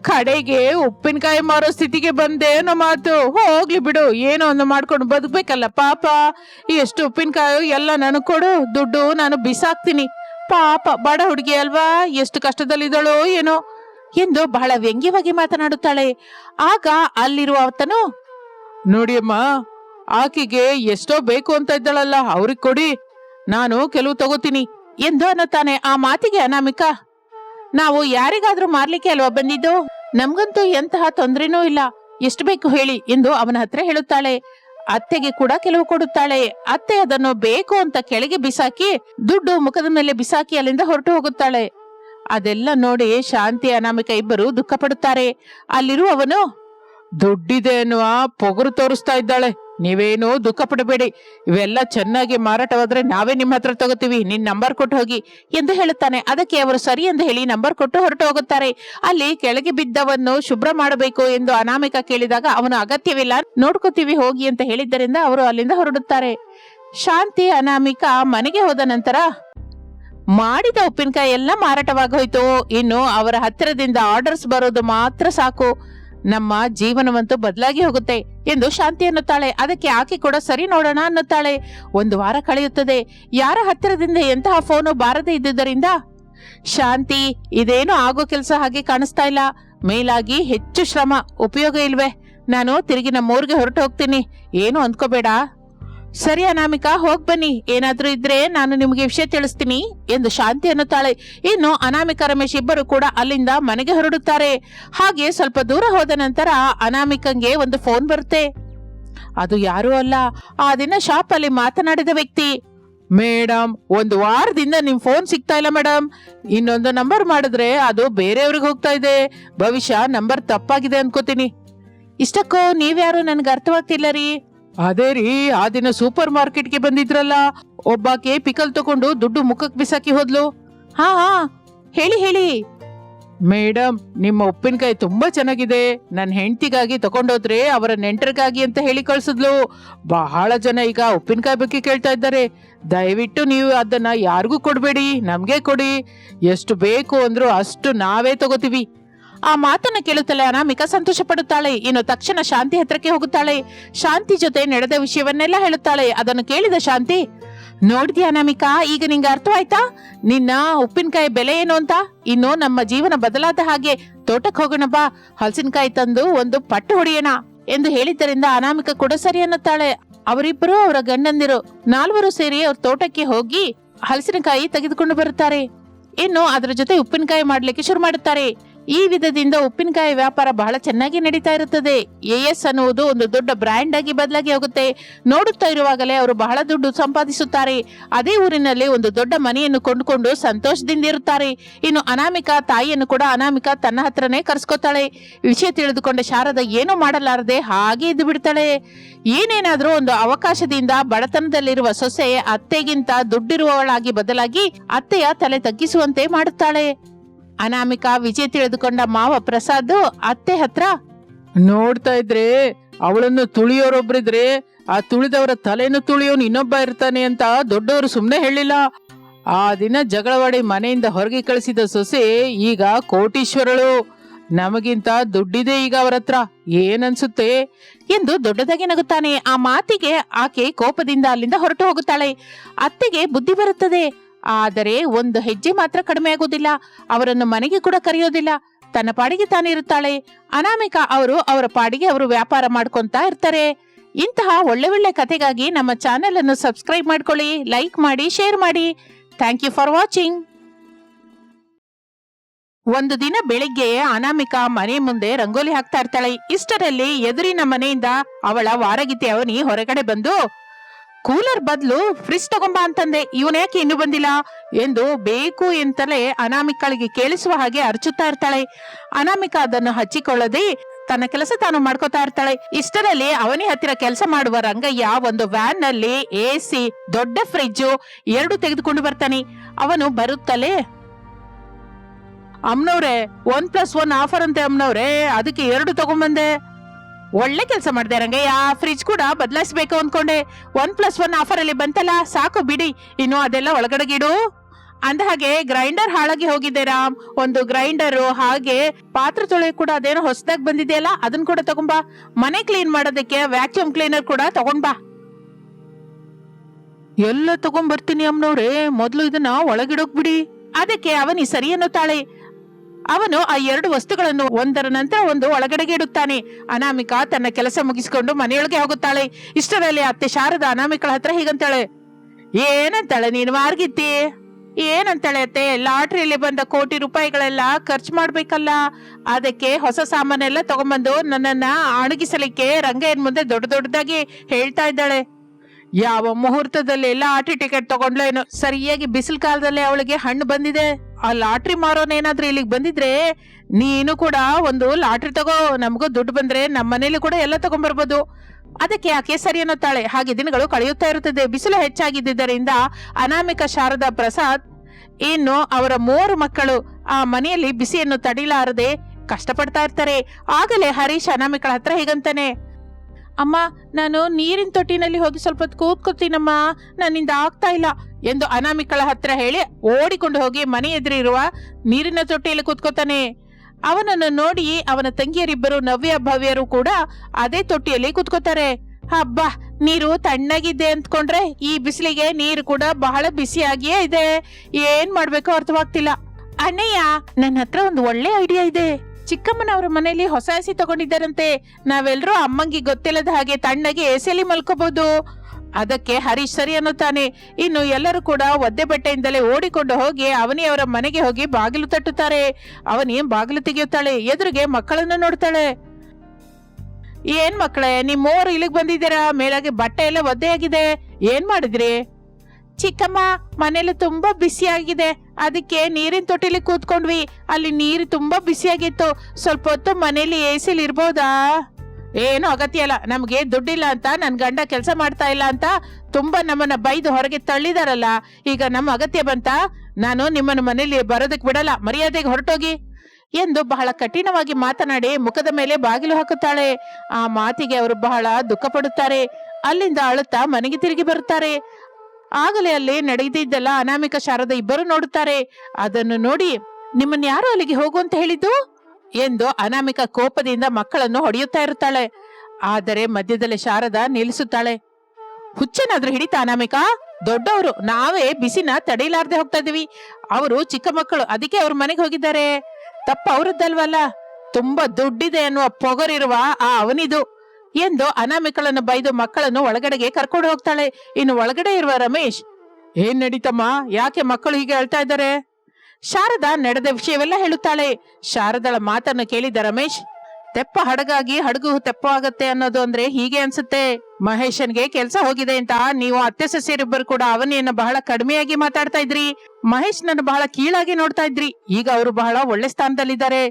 ಕಡೆಗೆ ಉಪ್ಪಿನಕಾಯಿ ಮಾರೋ ಸ್ಥಿತಿಗೆ ಬಂದೆ ಅನ್ನೋ ಮಾತು. ಹೋಗ್ಲಿ ಬಿಡು, ಏನೋ ಒಂದು ಮಾಡ್ಕೊಂಡು ಬದುಕ್ಬೇಕಲ್ಲ ಪಾಪ. ಎಷ್ಟು ಉಪ್ಪಿನಕಾಯಿ ಎಲ್ಲ ನನಗೆ ಕೊಡು, ದುಡ್ಡು ನಾನು ಬಿಸಾಕ್ತೀನಿ. ಪಾಪ, ಬಡ ಹುಡುಗಿ ಅಲ್ವಾ? ಎಷ್ಟು ಕಷ್ಟದಲ್ಲಿದ್ದಳೋ ಏನೋ? ಎಂದು ಬಹಳ ವ್ಯಂಗ್ಯವಾಗಿ ಮಾತನಾಡುತ್ತಾಳೆ. ಆಗ ಅಲ್ಲಿರುವ ಆತನು ನೋಡಿಯಮ್ಮ ಆಕೆಗೆ ಎಷ್ಟೋ ಬೇಕು ಅಂತ ಇದ್ದಳಲ್ಲ, ಅವ್ರಿಗೆ ಕೊಡಿ. ನಾನು ಕೆಲವು ತಗೋತೀನಿ ಎಂದು ಅನ್ನುತ್ತಾನೆ. ಆ ಮಾತಿಗೆ ಅನಾಮಿಕ, ನಾವು ಯಾರಿಗಾದ್ರೂ ಮಾರ್ಲಿಕ್ಕೆ ಅಲ್ವಾ ಬಂದಿದ್ದು? ನಮ್ಗಂತೂ ಎಂತಹ ತೊಂದ್ರೆನೂ ಇಲ್ಲ. ಎಷ್ಟು ಬೇಕು ಹೇಳಿ ಎಂದು ಅವನ ಹತ್ರ ಹೇಳುತ್ತಾಳೆ. ಅತ್ತೆಗೆ ಕೂಡ ಕೆಲವು ಕೊಡುತ್ತಾಳೆ. ಅತ್ತೆ ಅದನ್ನು ಬೇಕು ಅಂತ ಕೆಳಗೆ ಬಿಸಾಕಿ, ದುಡ್ಡು ಮುಖದ ಮೇಲೆ ಬಿಸಾಕಿ ಅಲ್ಲಿಂದ ಹೊರಟು ಹೋಗುತ್ತಾಳೆ. ಅದೆಲ್ಲ ನೋಡಿ ಶಾಂತಿ ಅನಾಮಿಕ ಇಬ್ಬರು ದುಃಖ ಪಡುತ್ತಾರೆ ಅಲ್ಲಿರುವವನು, ದುಡ್ಡಿದೆ ಅನ್ನುವ ಪೊಗರು ತೋರಿಸ್ತಾ ಇದ್ದಾಳೆ. ನೀವೇನು ದುಃಖ ಪಡಬೇಡಿ ಇವೆಲ್ಲ ಚೆನ್ನಾಗಿ ಮಾರಾಟವಾದ್ರೆ ನಾವೇ ನಿಮ್ಮ ಹತ್ರ ತಗೋತೀವಿ. ನಿನ್ ನಂಬರ್ ಕೊಟ್ಟು ಹೋಗಿ ಎಂದು ಹೇಳುತ್ತಾನೆ. ಅದಕ್ಕೆ ಅವರು ಸರಿ ಎಂದು ಹೇಳಿ ನಂಬರ್ ಕೊಟ್ಟು ಹೊರಟು ಹೋಗುತ್ತಾರೆ. ಅಲ್ಲಿ ಕೆಳಗೆ ಬಿದ್ದವನ್ನು ಶುಭ್ರ ಮಾಡಬೇಕು ಎಂದು ಅನಾಮಿಕ ಕೇಳಿದಾಗ ಅವನು ಅಗತ್ಯವಿಲ್ಲ. ನೋಡ್ಕೋತೀವಿ, ಹೋಗಿ ಅಂತ ಹೇಳಿದ್ದರಿಂದ ಅವರು ಅಲ್ಲಿಂದ ಹೊರಡುತ್ತಾರೆ. ಶಾಂತಿ ಅನಾಮಿಕ ಮನೆಗೆ ಹೋದ ನಂತರ, ಮಾಡಿದ ಉಪ್ಪಿನಕಾಯಿ ಎಲ್ಲ ಮಾರಾಟವಾಗೋಯ್ತು. ಇನ್ನು ಅವರ ಹತ್ತಿರದಿಂದ ಆರ್ಡರ್ಸ್ ಬರೋದು ಮಾತ್ರ ಸಾಕು. ನಮ್ಮ ಜೀವನವಂತೂ ಬದಲಾಗಿ ಹೋಗುತ್ತೆ ಎಂದು ಶಾಂತಿ ಅನ್ನುತ್ತಾಳೆ. ಅದಕ್ಕೆ ಆಕೆ ಕೂಡ ಸರಿ ನೋಡೋಣ ಅನ್ನುತ್ತಾಳೆ. ಒಂದು ವಾರ ಕಳೆಯುತ್ತದೆ. ಯಾರ ಹತ್ತಿರದಿಂದ ಎಂತಹ ಫೋನು ಬಾರದೆ ಇದ್ದುದರಿಂದ? ಶಾಂತಿ, ಇದೇನು ಆಗೋ ಕೆಲಸ ಹಾಗೆ ಕಾಣಿಸ್ತಾ ಇಲ್ಲ. ಮೇಲಾಗಿ ಹೆಚ್ಚು ಶ್ರಮ, ಉಪಯೋಗ ಇಲ್ವೇ? ನಾನು ತಿರುಗಿ ನಮ್ಮೂರಿಗೆ ಹೊರಟು ಹೋಗ್ತೀನಿ. ಏನು ಅಂದ್ಕೋಬೇಡ. ಸರಿ ಅನಾಮಿಕಾ, ಹೋಗ್ ಬನ್ನಿ. ಏನಾದ್ರೂ ಇದ್ರೆ ನಾನು ನಿಮಗೆ ವಿಷಯ ತಿಳಿಸ್ತೀನಿ ಎಂದು ಶಾಂತಿ ಅನ್ನುತ್ತಾಳೆ. ಇನ್ನು ಅನಾಮಿಕಾ, ರಮೇಶ್ ಇಬ್ಬರು ಕೂಡ ಅಲ್ಲಿಂದ ಮನೆಗೆ ಹೊರಡುತ್ತಾರೆ. ಹಾಗೆ ಸ್ವಲ್ಪ ದೂರ ಹೋದ ನಂತರ ಅನಾಮಿಕಂಗೆ ಒಂದು ಫೋನ್ ಬರುತ್ತೆ. ಅದು ಯಾರೂ ಅಲ್ಲ. ಆ ದಿನ ಶಾಪ್ ಅಲ್ಲಿ ಮಾತನಾಡಿದ ವ್ಯಕ್ತಿ ಮೇಡಮ್ ಒಂದು ವಾರದಿಂದ ನಿಮ್ ಫೋನ್ ಸಿಗ್ತಾ ಇಲ್ಲ ಮೇಡಮ್ ಇನ್ನೊಂದು ನಂಬರ್ ಮಾಡಿದ್ರೆ ಅದು ಬೇರೆಯವ್ರಿಗೆ ಹೋಗ್ತಾ ಇದೆ. ಭವಿಷ್ಯ ನಂಬರ್ ತಪ್ಪಾಗಿದೆ ಅನ್ಕೋತೀನಿ. ಇಷ್ಟಕ್ಕೂ ನೀವ್ಯಾರು ನನ್ಗೆ ಅರ್ಥವಾಗ್ತಿಲ್ಲ ರೀ? ಅದೇ ರೀ ಆ ದಿನ ಸೂಪರ್ ಮಾರ್ಕೆಟ್ಗೆ ಬಂದಿದ್ರಲ್ಲ ಒಬ್ಬಾಕೆ ಪಿಕಲ್ ತಗೊಂಡು ದುಡ್ಡು ಮುಖಕ್ಕೆ ಬಿಸಾಕಿ ಹೋದ್ಲು. ಹಾ ಹಾ ಹೇಳಿ ಹೇಳಿ. ಮೇಡಮ್ ನಿಮ್ಮ ಉಪ್ಪಿನಕಾಯಿ ತುಂಬಾ ಚೆನ್ನಾಗಿದೆ. ನನ್ನ ಹೆಂಡತಿಗಾಗಿ ತಗೊಂಡೋದ್ರೆ ಅವರ ನೆಂಟರಿಗಾಗಿ ಅಂತ ಹೇಳಿ ಕಳ್ಸಿದ್ಲು. ಬಹಳ ಜನ ಈಗ ಉಪ್ಪಿನಕಾಯಿ ಬಗ್ಗೆ ಕೇಳ್ತಾ ಇದ್ದಾರೆ. ದಯವಿಟ್ಟು ನೀವು ಅದನ್ನ ಯಾರಿಗೂ ಕೊಡಬೇಡಿ ನಮಗೆ ಕೊಡಿ. ಎಷ್ಟು ಬೇಕು ಅಂದ್ರೂ ಅಷ್ಟು ನಾವೇ ತಗೋತೀವಿ. ಆ ಮಾತನ್ನು ಕೇಳುತ್ತಲೇ ಅನಾಮಿಕ ಸಂತೋಷ ಪಡುತ್ತಾಳೆ ಇನ್ನು ತಕ್ಷಣ ಶಾಂತಿ ಹತ್ರಕ್ಕೆ ಹೋಗುತ್ತಾಳೆ. ಶಾಂತಿ ಜೊತೆ ನಡೆದ ವಿಷಯವನ್ನೆಲ್ಲ ಹೇಳುತ್ತಾಳೆ. ಅದನ್ನು ಕೇಳಿದ ಶಾಂತಿ, ನೋಡಿದ್ಯ ಅನಾಮಿಕಾ, ಈಗ ನಿಂಗೆ ಅರ್ಥವಾಯ್ತಾ? ನಿನ್ನ ಉಪ್ಪಿನಕಾಯಿ ಬೆಲೆ ಏನು ಅಂತ? ಇನ್ನು ನಮ್ಮ ಜೀವನ ಬದಲಾದ ಹಾಗೆ ತೋಟಕ್ಕೆ ಹೋಗೋಣ ಬಾ. ಹಲಸಿನಕಾಯಿ ತಂದು ಒಂದು ಪಟ್ಟು ಹೊಡೆಯೋಣ ಎಂದು ಹೇಳಿದ್ದರಿಂದ ಅನಾಮಿಕ ಕೂಡ ಸರಿ ಅನ್ನುತ್ತಾಳೆ. ಅವರಿಬ್ಬರು ಅವರ ಗಂಡಂದಿರು ನಾಲ್ವರು ಸೇರಿ ಅವ್ರ ತೋಟಕ್ಕೆ ಹೋಗಿ ಹಲಸಿನಕಾಯಿ ತೆಗೆದುಕೊಂಡು ಬರುತ್ತಾರೆ. ಇನ್ನು ಅದರ ಜೊತೆ ಉಪ್ಪಿನಕಾಯಿ ಮಾಡ್ಲಿಕ್ಕೆ ಶುರು ಮಾಡುತ್ತಾರೆ. ಈ ವಿಧದಿಂದ ಉಪ್ಪಿನಕಾಯಿ ವ್ಯಾಪಾರ ಬಹಳ ಚೆನ್ನಾಗಿ ನಡೀತಾ ಇರುತ್ತದೆ. ಎ ಎಸ್ ಅನ್ನುವುದು ಒಂದು ದೊಡ್ಡ ಬ್ರ್ಯಾಂಡ್ ಆಗಿ ಬದಲಾಗಿ ಹೋಗುತ್ತೆ. ನೋಡುತ್ತಾ ಇರುವಾಗಲೇ ಅವರು ಬಹಳ ದುಡ್ಡು ಸಂಪಾದಿಸುತ್ತಾರೆ. ಅದೇ ಊರಿನಲ್ಲಿ ಒಂದು ದೊಡ್ಡ ಮನೆಯನ್ನು ಕೊಂಡುಕೊಂಡು ಸಂತೋಷದಿಂದ ಇರುತ್ತಾರೆ. ಇನ್ನು ಅನಾಮಿಕಾ ತಾಯಿಯನ್ನು ಕೂಡ ಅನಾಮಿಕಾ ತನ್ನ ಹತ್ರನೇ ಕರ್ಸ್ಕೊತಾಳೆ. ವಿಷಯ ತಿಳಿದುಕೊಂಡ ಶಾರದ ಏನು ಮಾಡಲಾರದೆ ಹಾಗೆ ಇದ್ದು ಬಿಡ್ತಾಳೆ. ಏನೇನಾದ್ರೂ ಒಂದು ಅವಕಾಶದಿಂದ ಬಡತನದಲ್ಲಿರುವ ಸೊಸೆ ಅತ್ತೆಗಿಂತ ದುಡ್ಡಿರುವವಳಾಗಿ ಬದಲಾಗಿ ಅತ್ತೆಯ ತಲೆ ತಗ್ಗಿಸುವಂತೆ ಮಾಡುತ್ತಾಳೆ. ಅನಾಮಿಕಾ ವಿಜಯ್ ತಿಳಿದುಕೊಂಡ ಮಾವ ಪ್ರಸಾದ್ ಅತ್ತೆ ಹತ್ರ ನೋಡ್ತಾ ಇದ್ರೆ ಅವಳನ್ನು ತುಳಿಯೋರೊಬ್ರಿದ್ರೆ ಆ ತುಳಿದವರ ತಲೆನು ತುಳಿಯೋನು ಇನ್ನೊಬ್ಬ ಇರ್ತಾನೆ ಅಂತ ದೊಡ್ಡವರು ಸುಮ್ಮನೆ ಹೇಳಿಲ್ಲ. ಆ ದಿನ ಜಗಳವಾಡಿ ಮನೆಯಿಂದ ಹೊರಗೆ ಕಳಿಸಿದ ಸೊಸೆ ಈಗ ಕೋಟೀಶ್ವರಳು. ನಮಗಿಂತ ದುಡ್ಡಿದೆ ಈಗ ಅವರ ಹತ್ರ ಏನನ್ಸುತ್ತೆ? ಎಂದು ದೊಡ್ಡದಾಗಿ ನಗುತ್ತಾನೆ. ಆ ಮಾತಿಗೆ ಆಕೆ ಕೋಪದಿಂದ ಅಲ್ಲಿಂದ ಹೊರಟು ಹೋಗುತ್ತಾಳೆ. ಅತ್ತೆಗೆ ಬುದ್ಧಿ ಬರುತ್ತದೆ. ಆದರೆ ಒಂದು ಹೆಜ್ಜೆ ಮಾತ್ರ ಕಡಿಮೆ ಆಗೋದಿಲ್ಲ ಅವರನ್ನು ಮನೆಗೆ ಕೂಡ ಕರೆಯೋದಿಲ್ಲ. ತನ್ನ ಪಾಡಿಗೆ ತಾನೇ ಇರುತ್ತಾಳೆ. ಅನಾಮಿಕಾ ಅವರು ಅವರ ಪಾಡಿಗೆ ಅವರು ವ್ಯಾಪಾರ ಮಾಡ್ಕೊಂತಾ ಇರ್ತಾರೆ. ಇಂತಹ ಒಳ್ಳೆ ಒಳ್ಳೆ ಕಥೆಗಾಗಿ ನಮ್ಮ ಚಾನೆಲ್ ಅನ್ನು ಸಬ್ಸ್ಕ್ರೈಬ್ ಮಾಡ್ಕೊಳ್ಳಿ, ಲೈಕ್ ಮಾಡಿ, ಶೇರ್ ಮಾಡಿ. Thank you for watching. ಒಂದು ದಿನ ಬೆಳಿಗ್ಗೆ ಅನಾಮಿಕಾ ಮನೆ ಮುಂದೆ ರಂಗೋಲಿ ಹಾಕ್ತಾ ಇರ್ತಾಳೆ. ಇಷ್ಟರಲ್ಲಿ ಎದುರಿನ ಮನೆಯಿಂದ ಅವಳ ವಾರಗಿತಿ ಅವನಿ ಹೊರಗಡೆ ಬಂದು ಕೂಲರ್ ಬದಲು ಫ್ರಿಜ್ ತಗೊಂಬ ಅಂತಂದೆ. ಇವನ್ ಯಾಕೆ ಇನ್ನು ಬಂದಿಲ್ಲ? ಎಂದು ಬೇಕು ಎಂತಲೇ ಅನಾಮಿಕಳಿಗೆ ಕೇಳಿಸುವ ಹಾಗೆ ಅರ್ಚುತ್ತಾ ಇರ್ತಾಳೆ. ಅನಾಮಿಕಾ ಅದನ್ನು ಹಚ್ಚಿಕೊಳ್ಳದೆ ತನ್ನ ಕೆಲಸ ತಾನು ಮಾಡ್ಕೋತಾ ಇರ್ತಾಳೆ. ಇಷ್ಟರಲ್ಲಿ ಅವನಿ ಹತ್ತಿರ ಕೆಲಸ ಮಾಡುವ ರಂಗಯ್ಯ ಒಂದು ವ್ಯಾನ್ನಲ್ಲಿ ಎ ಸಿ ದೊಡ್ಡ ಫ್ರಿಜ್ ಎರಡು ತೆಗೆದುಕೊಂಡು ಬರ್ತಾನೆ. ಅವನು ಬರುತ್ತಲೇ, ಅಮ್ನವ್ರೆ, ಒನ್ ಪ್ಲಸ್ ಒನ್ ಆಫರ್ ಅಂತೆ ಅಮ್ನವ್ರೆ, ಅದಕ್ಕೆ ಎರಡು ತಗೊಂಬಂದೆ. ಒಳ್ಳೆ ಕೆಲಸ ಮಾಡಿದೆ ರಂಗಯ್ಯ. ಫ್ರಿಜ್ ಕೂಡ ಬದಲಾಯಿಸ್ಬೇಕು ಅಂದ್ಕೊಂಡೆ. ಒನ್ ಪ್ಲಸ್ ಒನ್ ಆಫರ್ ಅಲ್ಲಿ ಬಂತಲ್ಲ, ಸಾಕು ಬಿಡಿ. ಇನ್ನು ಅದೆಲ್ಲ ಒಳಗಡೆಗಿಡು ಅಂದ ಹಾಗೆ ಗ್ರೈಂಡರ್ ಹಾಳಾಗಿ ಹೋಗಿದ್ದೆ ರಾಮ್. ಒಂದು ಗ್ರೈಂಡರ್ ಹಾಗೆ ಪಾತ್ರೆ ತೊಳೆ ಕೂಡ ಅದೇನೋ ಹೊಸದಾಗಿ ಬಂದಿದೆಯಲ್ಲ ಅದನ್ನ ಕೂಡ ತಗೊಂಬಾ. ಮನೆ ಕ್ಲೀನ್ ಮಾಡೋದಕ್ಕೆ ವ್ಯಾಕ್ಯೂಮ್ ಕ್ಲೀನರ್ ಕೂಡ ತಗೊಂಡ್ಬಾ. ಎಲ್ಲ ತಗೊಂಡ್ಬರ್ತೀನಿ ಅಮ್ಮನವ್ರೆ. ಮೊದಲು ಇದನ್ನ ಒಳಗಿಡೋಕ್ ಬಿಡಿ. ಅದಕ್ಕೆ ಅವನಿ ಸರಿ ಅನ್ನುತ್ತಾಳೆ ಅವನು ಆ ಎರಡು ವಸ್ತುಗಳನ್ನು ಒಂದರ ನಂತರ ಒಂದು ಒಳಗಡೆಗೆ ಇಡುತ್ತಾನೆ. ಅನಾಮಿಕಾ ತನ್ನ ಕೆಲಸ ಮುಗಿಸಿಕೊಂಡು ಮನೆಯೊಳಗೆ ಹೋಗುತ್ತಾಳೆ. ಇಷ್ಟರಲ್ಲಿ ಅತ್ತೆ ಶಾರದ ಅನಾಮಿಕಳ ಹತ್ರ ಹೀಗಂತಾಳೆ, ಏನಂತಾಳೆ ನೀನು ಮಾರ್ಗಿತ್ತಿ ಏನಂತಾಳೆ ಅತ್ತೆ? ಲಾಟ್ರಿಯಲ್ಲಿ ಬಂದ ಕೋಟಿ ರೂಪಾಯಿಗಳೆಲ್ಲ ಖರ್ಚು ಮಾಡ್ಬೇಕಲ್ಲ. ಅದಕ್ಕೆ ಹೊಸ ಸಾಮಾನೆಲ್ಲ ತಗೊಂಬಂದು ನನ್ನನ್ನ ಅಣಗಿಸಲಿಕ್ಕೆ ರಂಗಯ್ಯನ ಮುಂದೆ ದೊಡ್ಡ ದೊಡ್ಡದಾಗಿ ಹೇಳ್ತಾ ಇದ್ದಾಳೆ. ಯಾವ ಮುಹೂರ್ತದಲ್ಲಿ ಲಾಟ್ರಿ ಟಿಕೆಟ್ ತಗೊಂಡ್ಲೇನು ಸರಿಯಾಗಿ ಬಿಸಿಲು ಕಾಲದಲ್ಲಿ ಅವಳಿಗೆ ಹಣ್ಣು ಬಂದಿದೆ. ಆ ಲಾಟ್ರಿ ಮಾರೋನೇನಾದ್ರೂ ಇಲ್ಲಿಗೆ ಬಂದಿದ್ರೆ ನೀನು ಕೂಡ ಒಂದು ಲಾಟ್ರಿ ತಗೋ, ನಮಗೂ ದುಡ್ಡು ಬಂದ್ರೆ ನಮ್ಮ ಮನೇಲಿ ಕೂಡ ಎಲ್ಲ ತಗೊಂಡ್ಬರ್ಬೋದು ಅದಕ್ಕೆ ಆಕೆ ಸರಿ ತಾಳೆ ಹಾಗೆ ದಿನಗಳು ಕಳೆಯುತ್ತಾ ಇರುತ್ತದೆ. ಬಿಸಿಲು ಹೆಚ್ಚಾಗಿದ್ದರಿಂದ ಅನಾಮಿಕ ಶಾರದಾ ಪ್ರಸಾದ್ ಇನ್ನು ಅವರ ಮೂವರು ಮಕ್ಕಳು ಆ ಮನೆಯಲ್ಲಿ ಬಿಸಿಯನ್ನು ತಡಿಲಾರದೆ ಕಷ್ಟಪಡ್ತಾ ಇರ್ತಾರೆ. ಆಗಲೇ ಹರೀಶ್ ಅನಾಮಿಕಳ ಹತ್ರ ಹೀಗಂತಾನೆ ಅಮ್ಮ, ನಾನು ನೀರಿನ ತೊಟ್ಟಿನಲ್ಲಿ ಹೋಗಿ ಸ್ವಲ್ಪ ಹೊತ್ತು ಕೂತ್ಕೋತೀನಮ್ಮ. ನನ್ನಿಂದ ಆಗ್ತಾ ಇಲ್ಲ ಎಂದು ಅನಾಮಿಕಳ ಹತ್ರ ಹೇಳಿ ಓಡಿಕೊಂಡು ಹೋಗಿ ಮನೆ ಎದುರಿರುವ ನೀರಿನ ತೊಟ್ಟಿಯಲ್ಲಿ ಕೂತ್ಕೋತಾನೆ. ಅವನನ್ನು ನೋಡಿ ಅವನ ತಂಗಿಯರಿಬ್ಬರು ನವ್ಯ ಭವ್ಯರು ಕೂಡ ಅದೇ ತೊಟ್ಟಿಯಲ್ಲಿ ಕೂತ್ಕೋತಾರೆ. ಹಬ್ಬ ನೀರು ತಣ್ಣಗಿದೆ ಅಂದ್ಕೊಂಡ್ರೆ ಈ ಬಿಸಿಲಿಗೆ ನೀರು ಕೂಡ ಬಹಳ ಬಿಸಿಯಾಗಿಯೇ ಇದೆ. ಏನ್ ಮಾಡ್ಬೇಕೋ ಅರ್ಥವಾಗ್ತಿಲ್ಲ. ಅಣ್ಣಯ್ಯ ನನ್ನ ಹತ್ರ ಒಂದು ಒಳ್ಳೆ ಐಡಿಯಾ ಇದೆ. ಚಿಕ್ಕಮ್ಮನವರ ಮನೆಯಲ್ಲಿ ಹೊಸ ಎಸಿ ತಗೊಂಡಿದ್ದಾರಂತೆ. ನಾವೆಲ್ಲರೂ ಅಮ್ಮಂಗೆ ಗೊತ್ತಿಲ್ಲದ ಹಾಗೆ ತಣ್ಣಗೆ ಎಸೆಲಿ ಮಲ್ಕೋಬಹುದು ಅದಕ್ಕೆ ಹರೀಶ್ ಸರಿ ಅನ್ನುತ್ತಾನೆ. ಇನ್ನು ಎಲ್ಲರೂ ಕೂಡ ಒದ್ದೆ ಬಟ್ಟೆಯಿಂದಲೇ ಓಡಿಕೊಂಡು ಹೋಗಿ ಅವನಿಯವರ ಮನೆಗೆ ಹೋಗಿ ಬಾಗಿಲು ತಟ್ಟುತ್ತಾರೆ. ಅವನೇ ಬಾಗಿಲು ತೆಗೆಯುತ್ತಾಳೆ, ಎದುರಿಗೆ ಮಕ್ಕಳನ್ನು ನೋಡ್ತಾಳೆ. ಏನ್ ಮಕ್ಕಳೇ, ನಿಮ್ಮೋರು ಇಲ್ಲಿಗೆ ಬಂದಿದ್ದೀರಾ? ಮೇಲಾಗಿ ಬಟ್ಟೆ ಎಲ್ಲ ಒದ್ದೆಯಾಗಿದೆ. ಏನ್ ಮಾಡಿದ್ರಿ? ಚಿಕ್ಕಮ್ಮ, ಮನೇಲಿ ತುಂಬಾ ಬಿಸಿಯಾಗಿದೆ ಅದಕ್ಕೆ ನೀರಿನ ತೊಟ್ಟಿಲಿ ಕೂತ್ಕೊಂಡ್ವಿ. ಅಲ್ಲಿ ನೀರು ತುಂಬಾ ಬಿಸಿಯಾಗಿತ್ತು ಸ್ವಲ್ಪ ಹೊತ್ತು ಮನೇಲಿ ಎ ಸಿಲಿ ಇರ್ಬೋದಾ? ಏನು ಅಗತ್ಯ ಅಲ್ಲ ನಮ್ಗೆ ದುಡ್ಡಿಲ್ಲ ಅಂತ, ನನ್ ಗಂಡ ಕೆಲಸ ಮಾಡ್ತಾ ಇಲ್ಲ ಅಂತ ತುಂಬಾ ನಮ್ಮನ್ನ ಬೈದು ಹೊರಗೆ ತಳ್ಳಿದಾರಲ್ಲ. ಈಗ ನಮ್ಮ ಅಗತ್ಯ ಬಂತ? ನಾನು ನಿಮ್ಮನ್ನ ಮನೇಲಿ ಬರೋದಕ್ಕೆ ಬಿಡಲ್ಲ. ಮರ್ಯಾದೆಗೆ ಹೊರಟೋಗಿ. ಎಂದು ಬಹಳ ಕಠಿಣವಾಗಿ ಮಾತನಾಡಿ ಮುಖದ ಮೇಲೆ ಬಾಗಿಲು ಹಾಕುತ್ತಾಳೆ. ಆ ಮಾತಿಗೆ ಅವರು ಬಹಳ ದುಃಖ ಪಡುತ್ತಾರೆ ಅಲ್ಲಿಂದ ಅಳುತ್ತಾ ಮನೆಗೆ ತಿರುಗಿ ಬರುತ್ತಾರೆ. ಆಗಲೇ ಅಲ್ಲಿ ನಡೆದಿದ್ದಲ್ಲ ಅನಾಮಿಕ ಶಾರದ ಇಬ್ಬರು ನೋಡುತ್ತಾರೆ. ಅದನ್ನು ನೋಡಿ ನಿಮ್ಮನ್ನ ಯಾರು ಅಲ್ಲಿಗೆ ಹೋಗು ಅಂತ ಹೇಳಿದ್ದು? ಎಂದು ಅನಾಮಿಕ ಕೋಪದಿಂದ ಮಕ್ಕಳನ್ನು ಹೊಡೆಯುತ್ತಾ ಇರುತ್ತಾಳೆ. ಆದರೆ ಮಧ್ಯದಲ್ಲಿ ಶಾರದ ನಿಲ್ಲಿಸುತ್ತಾಳೆ. ಹುಚ್ಚನಾದ್ರೂ ಹಿಡಿತ ಅನಾಮಿಕ? ದೊಡ್ಡವರು, ನಾವೇ ಬಿಸಿನ ತಡೆಯಲಾರ್ದೆ ಹೋಗ್ತಾ ಇದೀವಿ ಅವರು ಚಿಕ್ಕ ಮಕ್ಕಳು, ಅದಕ್ಕೆ ಅವ್ರ ಮನೆಗೆ ಹೋಗಿದ್ದಾರೆ. ತಪ್ಪ ಅವರದ್ದಲ್ವಲ್ಲ? ತುಂಬಾ ದುಡ್ಡಿದೆ ಅನ್ನುವ ಪೊಗರಿರುವ ಆ ಅವನಿದು. ಎಂದು ಅನಾಮಿಕಳನ್ನು ಬೈದು ಮಕ್ಕಳನ್ನು ಒಳಗಡೆಗೆ ಕರ್ಕೊಂಡು ಹೋಗ್ತಾಳೆ. ಇನ್ನು ಒಳಗಡೆ ಇರುವ ರಮೇಶ್, ಏನ್ ನಡೀತಮ್ಮ? ಯಾಕೆ ಮಕ್ಕಳು ಹೀಗೆ ಹೇಳ್ತಾ ಇದ್ದಾರೆ? ಶಾರದಾ ನಡೆದ ವಿಷಯವೆಲ್ಲ ಹೇಳುತ್ತಾಳೆ. ಶಾರದಳ ಮಾತನ್ನು ಕೇಳಿದ ರಮೇಶ್, ತೆಪ್ಪ ಹಡಗಾಗಿ ಹಡಗು ತೆಪ್ಪವಾಗತ್ತೆ ಅನ್ನೋದು ಅಂದ್ರೆ ಹೀಗೆ ಅನ್ಸುತ್ತೆ. ಮಹೇಶನ್ಗೆ ಕೆಲಸ ಹೋಗಿದೆ ಅಂತ ನೀವು ಅತ್ತೆ ಸಸ್ಯರಿಬ್ಬರು ಕೂಡ ಅವನಿಯನ್ನು ಬಹಳ ಕಡಿಮೆಯಾಗಿ ಮಾತಾಡ್ತಾ ಇದ್ರಿ. ಮಹೇಶ್ ನನ್ನ ಬಹಳ ಕೀಳಾಗಿ ನೋಡ್ತಾ ಇದ್ರಿ. ಈಗ ಅವರು ಬಹಳ ಒಳ್ಳೆ ಸ್ಥಾನದಲ್ಲಿದ್ದಾರೆ.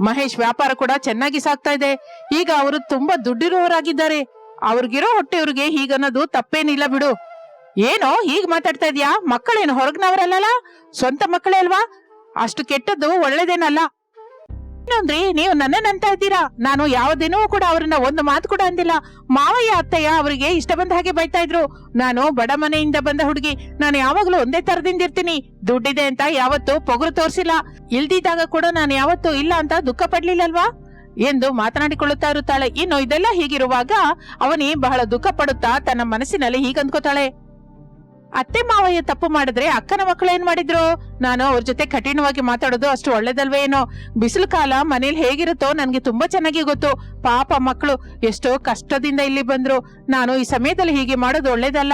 ಮಹೇಶ್ ವ್ಯಾಪಾರ ಕೂಡ ಚೆನ್ನಾಗಿ ಸಾಗ್ತಾ ಇದೆ. ಈಗ ಅವರು ತುಂಬಾ ದುಡ್ಡಿರುವವರಾಗಿದ್ದಾರೆ ಅವ್ರಿಗಿರೋ ಹೊಟ್ಟೆಯವ್ರಿಗೆ ಹೀಗನ್ನೋದು ತಪ್ಪೇನಿಲ್ಲ ಬಿಡು. ಏನೋ ಹೀಗ್ ಮಾತಾಡ್ತಾ ಇದ್ಯಾ? ಮಕ್ಕಳೇನು ಹೊರಗ್ನವರಲ್ಲ ಸ್ವಂತ ಮಕ್ಕಳೇ ಅಲ್ವಾ? ಅಷ್ಟು ಕೆಟ್ಟದ್ದು ಒಳ್ಳೇದೇನಲ್ಲ. ಇನ್ನೊಂದ್ರಿ ನೀವು ನನ್ನನ್ನಂತ ಇದ್ದೀರಾ ನಾನು ಯಾವ ದಿನವೂ ಕೂಡ ಅವ್ರನ್ನ ಒಂದು ಮಾತು ಕೂಡ ಅಂದಿಲ್ಲ. ಮಾವಯ್ಯ ಅತ್ತಯ್ಯ ಅವರಿಗೆ ಇಷ್ಟ ಬಂದ ಹಾಗೆ ಬೈತಾ ಇದ್ರು. ನಾನು ಬಡ ಮನೆಯಿಂದ ಬಂದ ಹುಡುಗಿ. ನಾನು ಯಾವಾಗ್ಲೂ ಒಂದೇ ತರದಿಂದ ಇರ್ತೀನಿ. ದುಡ್ಡಿದೆ ಅಂತ ಯಾವತ್ತೂ ಪೊಗರು ತೋರಿಸಿಲ್ಲ. ಇಲ್ದಿದ್ದಾಗ ಕೂಡ ನಾನು ಯಾವತ್ತೂ ಇಲ್ಲ ಅಂತ ದುಃಖ ಪಡ್ಲಿಲ್ಲಲ್ವಾ? ಎಂದು ಮಾತನಾಡಿಕೊಳ್ಳುತ್ತಾ ಇರುತ್ತಾಳೆ. ಇನ್ನು ಇದೆಲ್ಲ ಹೀಗಿರುವಾಗ ಅವನಿ ಬಹಳ ದುಃಖ ಪಡುತ್ತಾ ತನ್ನ ಮನಸ್ಸಿನಲ್ಲಿ ಹೀಗಂದ್ಕೋತಾಳೆ. ಅತ್ತೆ ಮಾವಯ್ಯ ತಪ್ಪು ಮಾಡಿದ್ರೆ ಅಕ್ಕನ ಮಕ್ಕಳು ಏನ್ ಮಾಡಿದ್ರು? ನಾನು ಅವ್ರ ಜೊತೆ ಕಠಿಣವಾಗಿ ಮಾತಾಡೋದು ಅಷ್ಟು ಒಳ್ಳೇದಲ್ವೇ ಏನೋ? ಬಿಸಿಲು ಕಾಲ, ಮನೇಲಿ ಹೇಗಿರುತ್ತೋ ನನ್ಗೆ ತುಂಬಾ ಚೆನ್ನಾಗಿ ಗೊತ್ತು. ಪಾಪ ಮಕ್ಕಳು ಎಷ್ಟೋ ಕಷ್ಟದಿಂದ ಇಲ್ಲಿ ಬಂದ್ರು. ನಾನು ಈ ಸಮಯದಲ್ಲಿ ಹೀಗೆ ಮಾಡೋದು ಒಳ್ಳೇದಲ್ಲ.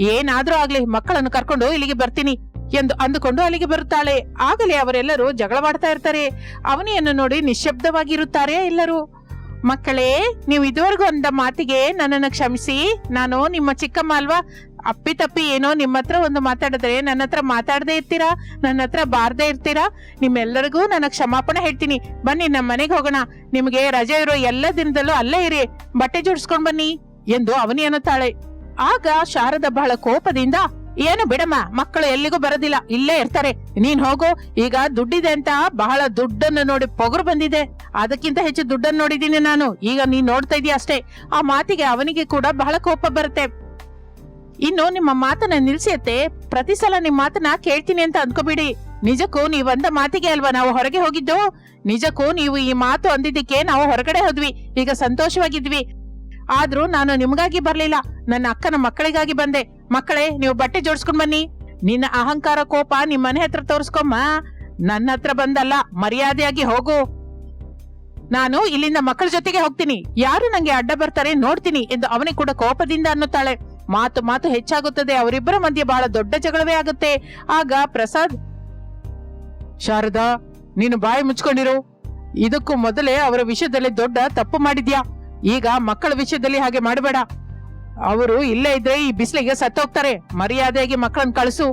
ಏನಾದ್ರೂ ಆಗ್ಲಿ, ಮಕ್ಕಳನ್ನು ಕರ್ಕೊಂಡು ಇಲ್ಲಿಗೆ ಬರ್ತೀನಿ ಎಂದು ಅಂದುಕೊಂಡು ಅಲ್ಲಿಗೆ ಬರುತ್ತಾಳೆ. ಆಗಲೇ ಅವರೆಲ್ಲರೂ ಜಗಳವಾಡ್ತಾ ಇರ್ತಾರೆ. ಅವನಿಯನ್ನು ನೋಡಿ ನಿಶ್ಶಬ್ದವಾಗಿರುತ್ತಾರೆ ಎಲ್ಲರೂ? ಮಕ್ಕಳೇ, ನೀವು ಇದುವರೆಗೂ ಅಂದ ಮಾತಿಗೆ ನನ್ನನ್ನು ಕ್ಷಮಿಸಿ. ನಾನು ನಿಮ್ಮ ಚಿಕ್ಕಮ್ಮ ಅಲ್ವಾ? ಅಪ್ಪಿ ತಪ್ಪಿ ಏನೋ ನಿಮ್ಮ ಹತ್ರ ಒಂದು ಮಾತಾಡಿದ್ರೆ ನನ್ನ ಹತ್ರ ಮಾತಾಡದೆ ಇರ್ತೀರಾ? ನನ್ನ ಹತ್ರ ಬಾರ್ದೆ ಇರ್ತೀರಾ? ನಿಮ್ಮೆಲ್ಲರಿಗೂ ನನ್ನ ಕ್ಷಮಾಪಣೆ ಹೇಳ್ತೀನಿ. ಬನ್ನಿ, ನಮ್ಮ ಮನೆಗೆ ಹೋಗೋಣ. ನಿಮಗೆ ರಜೆ ಇರೋ ಎಲ್ಲ ದಿನದಲ್ಲೂ ಅಲ್ಲೇ ಇರಿ. ಬಟ್ಟೆ ಜೋಡಿಸ್ಕೊಂಡ್ ಬನ್ನಿ ಎಂದು ಅವನಿ ಅನ್ನುತ್ತಾಳೆ. ಆಗ ಶಾರದ ಬಹಳ ಕೋಪದಿಂದ, ಏನು ಬಿಡಮ್ಮ, ಮಕ್ಕಳು ಎಲ್ಲಿಗೂ ಬರೋದಿಲ್ಲ, ಇಲ್ಲೇ ಇರ್ತಾರೆ. ನೀನ್ ಹೋಗು. ಈಗ ದುಡ್ಡಿದೆ ಅಂತ ಬಹಳ ದುಡ್ಡನ್ನು ನೋಡಿ ಪೊಗರು ಬಂದಿದೆ. ಅದಕ್ಕಿಂತ ಹೆಚ್ಚು ದುಡ್ಡನ್ನು ನೋಡಿದೀನಿ ನಾನು. ಈಗ ನೀನ್ ನೋಡ್ತಾ ಇದೀಯ ಅಷ್ಟೇ. ಆ ಮಾತಿಗೆ ಅವನಿಗೆ ಕೂಡ ಬಹಳ ಕೋಪ ಬರುತ್ತೆ. ಇನ್ನು ನಿಮ್ಮ ಮಾತನ್ನ ನಿಲ್ಸಿಯತ್ತೆ. ಪ್ರತಿ ಸಲ ನಿಮ್ ಮಾತನ್ನ ಕೇಳ್ತೀನಿ ಅಂತ ಅನ್ಕೋಬಿಡಿ. ನಿಜಕ್ಕೂ ನೀವ್ ಅಂದ ಮಾತಿಗೆ ಅಲ್ವಾ ನಾವು ಹೊರಗೆ ಹೋಗಿದ್ದು? ನಿಜಕ್ಕೂ ನೀವು ಈ ಮಾತು ಅಂದಿದ್ದಕ್ಕೆ ನಾವು ಹೊರಗಡೆ ಹೋದ್ವಿ. ಈಗ ಸಂತೋಷವಾಗಿದ್ವಿ. ಆದ್ರೂ ನಾನು ನಿಮ್ಗಾಗಿ ಬರ್ಲಿಲ್ಲ. ನನ್ನ ಅಕ್ಕನ ಮಕ್ಕಳಿಗಾಗಿ ಬಂದೆ. ಮಕ್ಕಳೇ, ನೀವು ಬಟ್ಟೆ ಜೋಡಿಸ್ಕೊಂಡ್ ಬನ್ನಿ. ನಿನ್ನ ಅಹಂಕಾರ ಕೋಪ ನಿಮ್ ಮನೆ ಹತ್ರ ತೋರಿಸ್ಕೊಮ್ಮ. ನನ್ನ ಹತ್ರ ಬಂದಲ್ಲ, ಮರ್ಯಾದೆಯಾಗಿ ಹೋಗು. ನಾನು ಇಲ್ಲಿಂದ ಮಕ್ಕಳ ಜೊತೆಗೆ ಹೋಗ್ತೀನಿ. ಯಾರು ನಂಗೆ ಅಡ್ಡ ಬರ್ತಾರೆ ನೋಡ್ತೀನಿ ಎಂದು ಅವನಿಗೆ ಕೂಡ ಕೋಪದಿಂದ ಅನ್ನುತ್ತಾಳೆ. ಮಾತು ಮಾತು ಹೆಚ್ಚಾಗುತ್ತದೆ. ಅವರಿಬ್ಬರ ಮಧ್ಯೆ ಬಹಳ ದೊಡ್ಡ ಜಗಳವೇ ಆಗುತ್ತೆ. ಆಗ ಪ್ರಸಾದ್, ಶಾರದಾ, ನೀನು ಬಾಯಿ ಮುಚ್ಕೊಂಡಿರು. ಇದಕ್ಕೂ ಮೊದಲೇ ಅವರ ವಿಷಯದಲ್ಲಿ ದೊಡ್ಡ ತಪ್ಪು ಮಾಡಿದ್ಯಾ? ಈಗ ಮಕ್ಕಳ ವಿಷಯದಲ್ಲಿ ಹಾಗೆ ಮಾಡಬೇಡ. ಅವರು ಇಲ್ಲೇ ಇದ್ರೆ ಈ ಬಿಸಿಲಿಗೆ ಸತ್ತೋಗ್ತಾರೆ. ಮರ್ಯಾದೆಯಾಗಿ ಮಕ್ಕಳನ್ನ ಕಳಿಸು.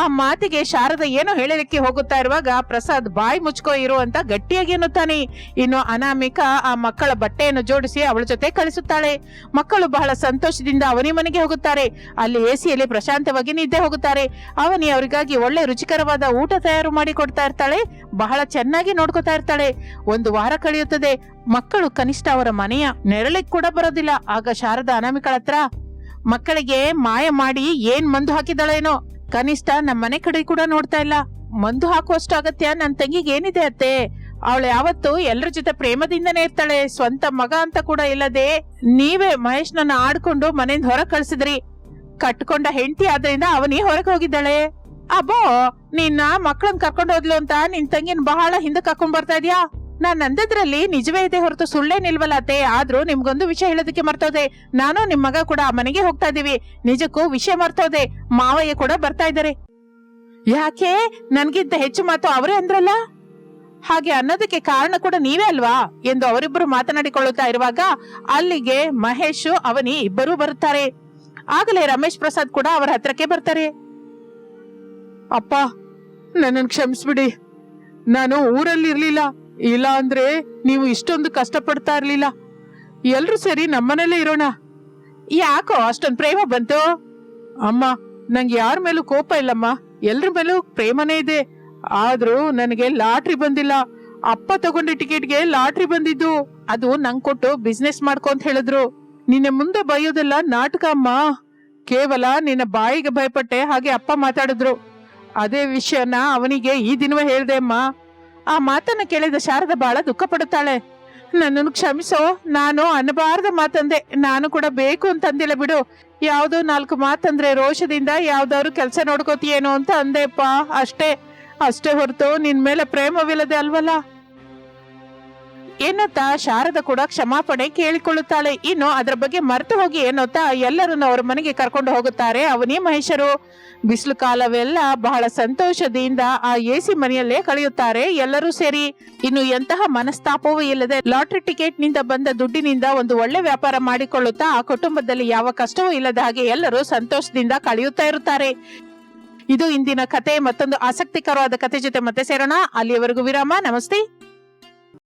ಆ ಮಾತಿಗೆ ಶಾರದ ಏನೋ ಹೇಳಲಿಕ್ಕೆ ಹೋಗುತ್ತಾ ಇರುವಾಗ ಪ್ರಸಾದ್ ಬಾಯಿ ಮುಚ್ಕೋ ಇರು ಅಂತ ಗಟ್ಟಿಯಾಗಿ ಎನ್ನುತ್ತಾನೆ. ಇನ್ನು ಅನಾಮಿಕಾ ಆ ಮಕ್ಕಳ ಬಟ್ಟೆಯನ್ನು ಜೋಡಿಸಿ ಅವಳ ಜೊತೆ ಕಳಿಸುತ್ತಾಳೆ. ಮಕ್ಕಳು ಬಹಳ ಸಂತೋಷದಿಂದ ಅವನಿ ಮನೆಗೆ ಹೋಗುತ್ತಾರೆ. ಅಲ್ಲಿ ಎಸಿಯಲ್ಲಿ ಪ್ರಶಾಂತವಾಗಿ ನಿದ್ದೆ ಹೋಗುತ್ತಾರೆ. ಅವನಿ ಅವರಿಗಾಗಿ ಒಳ್ಳೆ ರುಚಿಕರವಾದ ಊಟ ತಯಾರು ಮಾಡಿ ಕೊಡ್ತಾ ಇರ್ತಾಳೆ. ಬಹಳ ಚೆನ್ನಾಗಿ ನೋಡ್ಕೊತಾ ಇರ್ತಾಳೆ. ಒಂದು ವಾರ ಕಳೆಯುತ್ತದೆ. ಮಕ್ಕಳು ಕನಿಷ್ಠ ಅವರ ಮನೆಯ ನೆರಳಿಗೆ ಕೂಡ ಬರೋದಿಲ್ಲ. ಆಗ ಶಾರದ ಅನಾಮಿಕಳ ಹತ್ರ, ಮಕ್ಕಳಿಗೆ ಮಾಯ ಮಾಡಿ ಏನ್ ಮಂದು ಹಾಕಿದಳೇನೋ ಕನಿಷ್ಠ ನಮ್ಮನೆ ಕಡೆ ಕೂಡ ನೋಡ್ತಾ ಇಲ್ಲ. ಮಂದು ಹಾಕುವಷ್ಟು ಅಗತ್ಯ ನನ್ ತಂಗಿಗೆ ಏನಿದೆ ಅತ್ತೆ? ಅವಳು ಯಾವತ್ತು ಎಲ್ಲರ ಜೊತೆ ಪ್ರೇಮದಿಂದನೇ ಇರ್ತಾಳೆ. ಸ್ವಂತ ಮಗ ಅಂತ ಕೂಡ ಇಲ್ಲದೆ ನೀವೇ ಮಹೇಶ್ನನ್ನ ಆಡ್ಕೊಂಡು ಮನೆಯಿಂದ ಹೊರ ಕಳ್ಸಿದ್ರಿ. ಕಟ್ಕೊಂಡ ಹೆಂಡತಿ ಆದ್ರಿಂದ ಅವನೇ ಹೊರಗೆ ಹೋಗಿದ್ದಾಳೆ. ಅಬ್ಬೋ, ನಿನ್ನ ಮಕ್ಕಳನ್ನ ಕರ್ಕೊಂಡು ಹೋದ್ಲು ಅಂತ ನಿನ್ ತಂಗಿನ ಬಹಳ ಹಿಂದಕ್ಕೆ ಹಾಕೊಂಡ್ ಬರ್ತಾ ಇದ್ಯಾ? ನಾನ್ ಅಂದದ್ರಲ್ಲಿ ನಿಜವೇ ಇದೆ ಹೊರತು ಸುಳ್ಳೇ ನಿಲ್ವಲ್ಲ ಅತ್ತೆ. ಆದ್ರೂ ನಿಮ್ಗೊಂದು ವಿಷಯ ಹೇಳೋದಕ್ಕೆ ಮರ್ತೋದೆ. ನಾನು ನಿಮ್ ಮಗ ಕೂಡ ಆ ಮನೆಗೆ ಹೋಗ್ತಾ ಇದೀವಿ. ನಿಜಕ್ಕೂ ವಿಷಯ ಮರ್ತೋದೆ. ಮಾವಯ್ಯ ಕೂಡ ಬರ್ತಾ ಇದ್ದಾರೆ. ಯಾಕೆ? ನನ್ಗಿಂತ ಹೆಚ್ಚು ಮಾತು ಅವರೇ ಅಂದ್ರಲ್ಲ? ಹಾಗೆ ಅನ್ನೋದಕ್ಕೆ ಕಾರಣ ಕೂಡ ನೀವೇ ಅಲ್ವಾ? ಎಂದು ಅವರಿಬ್ಬರು ಮಾತನಾಡಿಕೊಳ್ಳುತ್ತಾ ಇರುವಾಗ ಅಲ್ಲಿಗೆ ಮಹೇಶ್, ಅವನಿ ಇಬ್ಬರೂ ಬರುತ್ತಾರೆ. ಆಗಲೇ ರಮೇಶ್ ಪ್ರಸಾದ್ ಕೂಡ ಅವರ ಹತ್ರಕ್ಕೆ ಬರ್ತಾರೆ. ಅಪ್ಪ, ನನ್ನನ್ನು ಕ್ಷಮಿಸ್ಬಿಡಿ. ನಾನು ಊರಲ್ಲಿ ಇರ್ಲಿಲ್ಲ ಇಲ್ಲ ಅಂದ್ರೆ ನೀವು ಇಷ್ಟೊಂದು ಕಷ್ಟಪಡ್ತಾ ಇರ್ಲಿಲ್ಲ. ಎಲ್ರು ಸರಿ ನಮ್ಮನೇಲೇ ಇರೋಣ. ಯಾಕೋ ಅಷ್ಟೊಂದು ಪ್ರೇಮ ಬಂತು? ಅಮ್ಮ, ನಂಗೆ ಯಾರ ಮೇಲೂ ಕೋಪ ಇಲ್ಲಮ್ಮ. ಎಲ್ರ ಮೇಲೂ ಪ್ರೇಮನೇ ಇದೆ. ಆದ್ರೂ ನನಗೆ ಲಾಟ್ರಿ ಬಂದಿಲ್ಲ. ಅಪ್ಪ ತಗೊಂಡ ಟಿಕೆಟ್ಗೆ ಲಾಟ್ರಿ ಬಂದಿದ್ದು. ಅದು ನಂಗೆ ಕೊಟ್ಟು ಬಿಸ್ನೆಸ್ ಮಾಡ್ಕೊ ಅಂತ ಹೇಳಿದ್ರು. ನಿನ್ನೆ ಮುಂದೆ ಬೈಯೋದೆಲ್ಲ ನಾಟಕ ಅಮ್ಮ. ಕೇವಲ ನಿನ್ನ ಬಾಯಿಗೆ ಭಯಪಟ್ಟೆ ಹಾಗೆ ಅಪ್ಪ ಮಾತಾಡಿದ್ರು. ಅದೇ ವಿಷಯನ ಅವನಿಗೆ ಈ ದಿನವೇ ಹೇಳ್ದೆ ಅಮ್ಮ. ಆ ಮಾತನ್ನ ಕೇಳಿದ ಶಾರದ ಬಹಳ ದುಃಖ ಪಡುತ್ತಾಳೆ. ನನ್ನನ್ನು ಕ್ಷಮಿಸೋ, ನಾನು ಅನ್ನಬಾರದ ಮಾತಂದೆ, ನಾನು ಕೂಡ ಬೇಕು ಅಂತಂದಿಲ್ಲ ಬಿಡು. ಯಾವ್ದೋ ನಾಲ್ಕು ಮಾತಂದ್ರೆ ರೋಷದಿಂದ ಯಾವ್ದಾದ್ರು ಕೆಲಸ ನೋಡ್ಕೋತಿಯೇನೋ ಅಂತ ಅಂದೆಪ್ಪ ಅಷ್ಟೇ. ಅಷ್ಟೇ ಹೊರತು ನಿನ್ ಮೇಲೆ ಪ್ರೇಮವಿಲ್ಲದೆ ಅಲ್ವಲ್ಲ? ಎನ್ನುತ್ತಾ ಶಾರದ ಕೂಡ ಕ್ಷಮಾಪಣೆ ಕೇಳಿಕೊಳ್ಳುತ್ತಾಳೆ. ಇನ್ನು ಅದರ ಬಗ್ಗೆ ಮರೆತು ಹೋಗಿ ಎನ್ನುತ್ತಾ ಎಲ್ಲರನ್ನು ಅವರ ಮನೆಗೆ ಕರ್ಕೊಂಡು ಹೋಗುತ್ತಾರೆ. ಅವನೇ ಮಹೇಶರು. ಬಿಸಿಲು ಕಾಲವೆಲ್ಲ ಬಹಳ ಸಂತೋಷದಿಂದ ಆ ಎಸಿ ಮನೆಯಲ್ಲೇ ಕಳೆಯುತ್ತಾರೆ. ಎಲ್ಲರೂ ಸೇರಿ ಇನ್ನು ಎಂತಹ ಮನಸ್ತಾಪವೂ ಇಲ್ಲದೆ ಲಾಟರಿ ಟಿಕೆಟ್ನಿಂದ ಬಂದ ದುಡ್ಡಿನಿಂದ ಒಂದು ಒಳ್ಳೆ ವ್ಯಾಪಾರ ಮಾಡಿಕೊಳ್ಳುತ್ತಾ ಆ ಕುಟುಂಬದಲ್ಲಿ ಯಾವ ಕಷ್ಟವೂ ಇಲ್ಲದ ಹಾಗೆ ಎಲ್ಲರೂ ಸಂತೋಷದಿಂದ ಕಳೆಯುತ್ತಾ ಇರುತ್ತಾರೆ. ಇದು ಇಂದಿನ ಕತೆ. ಮತ್ತೊಂದು ಆಸಕ್ತಿಕರವಾದ ಕತೆ ಜೊತೆ ಮತ್ತೆ ಸೇರೋಣ. ಅಲ್ಲಿಯವರೆಗೂ ವಿರಾಮ. ನಮಸ್ತೆ.